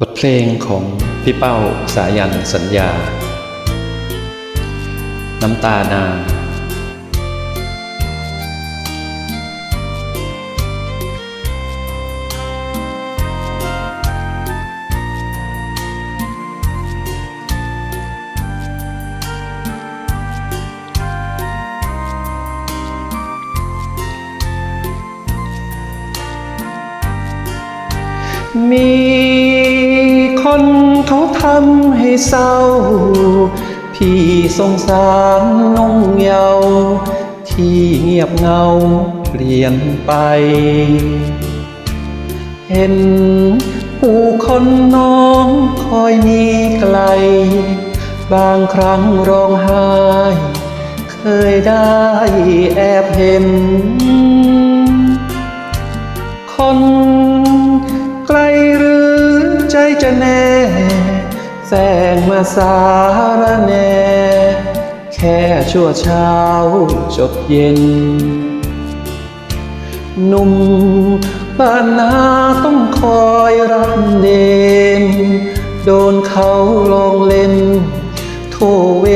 บทเพลงของพี่เป้าสายันสัญญา น้ำตานางมี คนเขาทำให้เศร้า พี่สงสารน้องเยาว์ที่เงียบเงาเปลี่ยนไป เห็นผู้คนน้องคอยมีไกล บางครั้งร้องไห้ เคยได้แอบเห็นคน จะแน่แสงมาสารแน่ แค่ชั่วเช้าจบเย็น หนุ่มบ้านนาต้องคอยรับเดนโดนเขาลองเล่น โทเว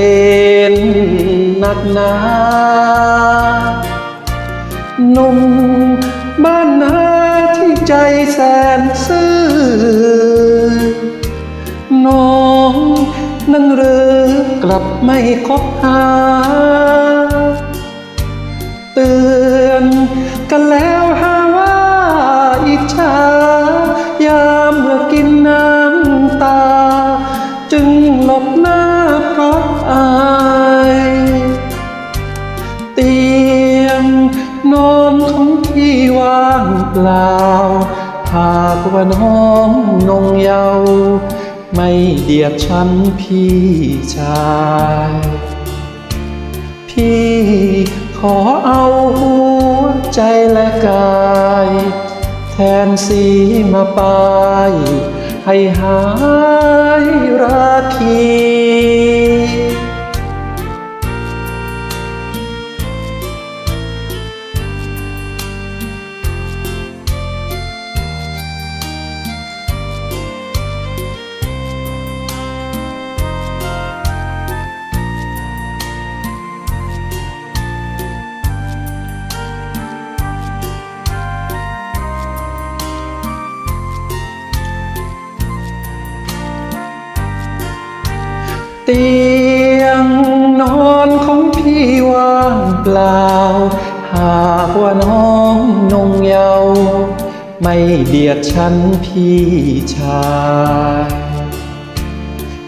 นนักหนาหนุ่ม บ้านนาที่ใจแสนซื่อ น้องนั่งเรือกลับไม่คบหา เตือนกันแล้วหาว่าอิจฉายามเมื่อกินน้ำตา จึงหลบหน้าเพราะอายเตียงนอนของพี่ ปล่า หากว่าน้องนงเยาว์ไม่เดียดฉันพี่ชาย พี่ขอเอาหัวใจและกาย แทนสีมาปาย ให้หายราคี เตียงนอนของพี่ว่างเปล่า หากว่าน้องนงเยาว์ไม่เดียดฉันพี่ชาย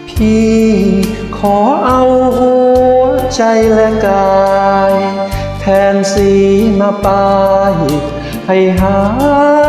พี่ขอเอาหัวใจและกาย แทนสีมาปายให้หาย